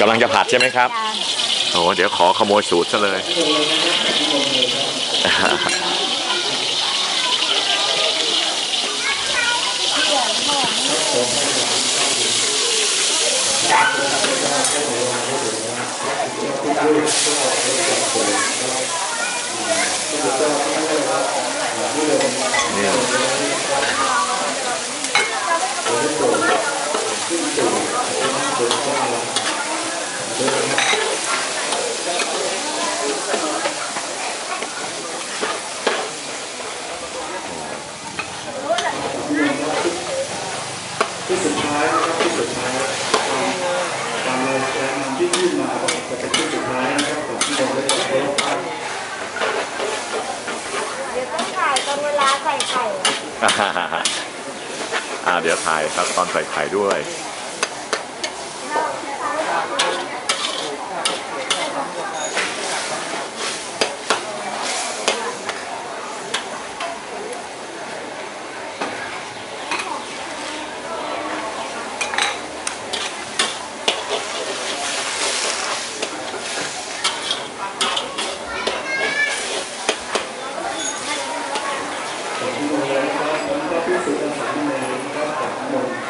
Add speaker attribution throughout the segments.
Speaker 1: กำลังจะผัดใช่ไหมครับ
Speaker 2: จ้ะ
Speaker 1: โอ้เดี๋ยวขอขโมยสูตรซะเลยนี่
Speaker 2: เดี๋ยวต้องถ่ายตอนเวลาใส่ไข่
Speaker 1: อ่าเดี๋ยวถ่ายครับตอนใส่ไข่ด้วย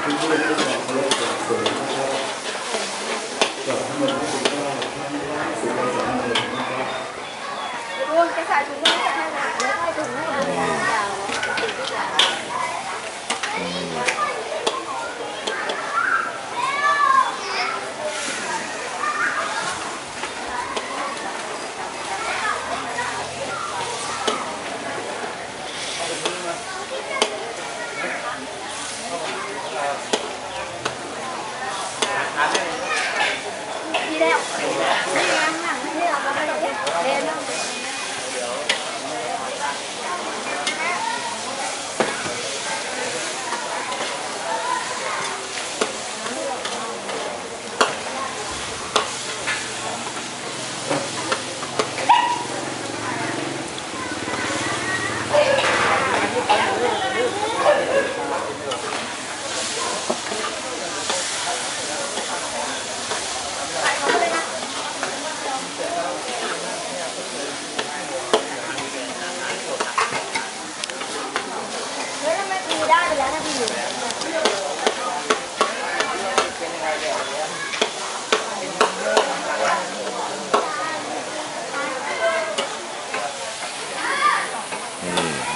Speaker 2: Thank you.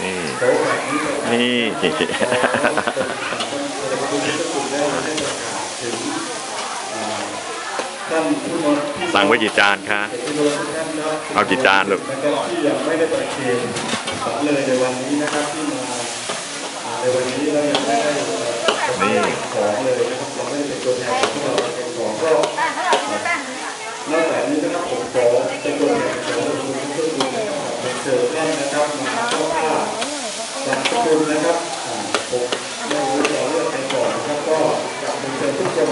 Speaker 2: นี่นี่นี่
Speaker 1: สั่งไว้กี่จานคะ เอากี่จานลูก
Speaker 3: ที่ยังไม่ได้ประเคนเลยในวันนี้นะครับที่มาในวันนี้เรายังไม่ได้
Speaker 1: นี่
Speaker 3: ของเลยนะครับเราไม่ได้เป็นตัวแทนที่เราเป็น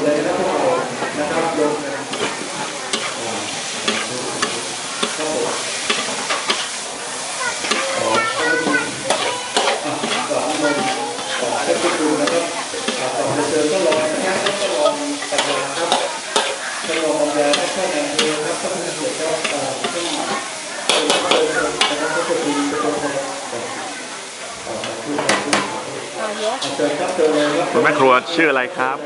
Speaker 2: เล
Speaker 3: ยนะพวกเรานะครับยกนะครับผมขอขอบคุณอะสามคนขอให้ทุกคนนะครับอะต่อไปเชิญก็รอนะครับก็รอปัญญาครับก็รอปัญญาและท่านนายอำเภอครับท่านผู้เกียรติครับอ่าซึ่งเป็นผู้เชิญนะครับก็จะดีเป็นคนขอบคุณครับ
Speaker 2: อะเยอะ
Speaker 3: อะเชิญครับเชิญเลยครับ
Speaker 1: คุณแม่ครัวชื่ออะไรครับ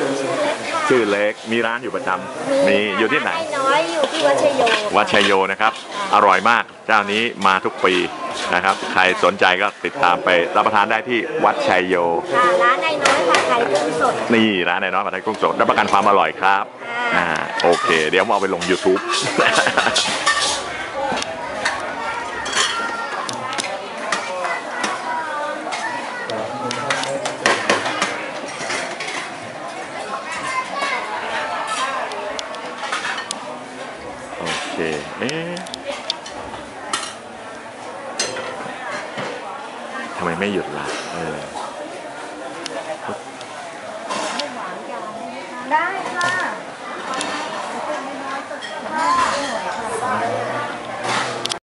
Speaker 3: ชิญเลยครับ
Speaker 1: ชื่อเล็กมีร้านอยู่ประจำนี่อยู่ที่ไหน
Speaker 2: ไอ้น้อยอยู่ที่วัดชัยโย
Speaker 1: วัดชัยโยนะครับ อร่อยมากเจ้านี้มาทุกปีนะครับ ใครสนใจก็ติดตามไปรับประทานได้ที่วัดชัยโย
Speaker 2: ค่ะร้านไอ้น้อยผัดไทยกุ้งสด
Speaker 1: นี่ร้านในน้อยผัดไทยกุ้งสดรับประกันความอร่อยครับอ่าโอเค เดี๋ยวมาเอาไปลง YouTube คเอ๊ทำไมไม่หยุดล่ะเออได้ค่ะ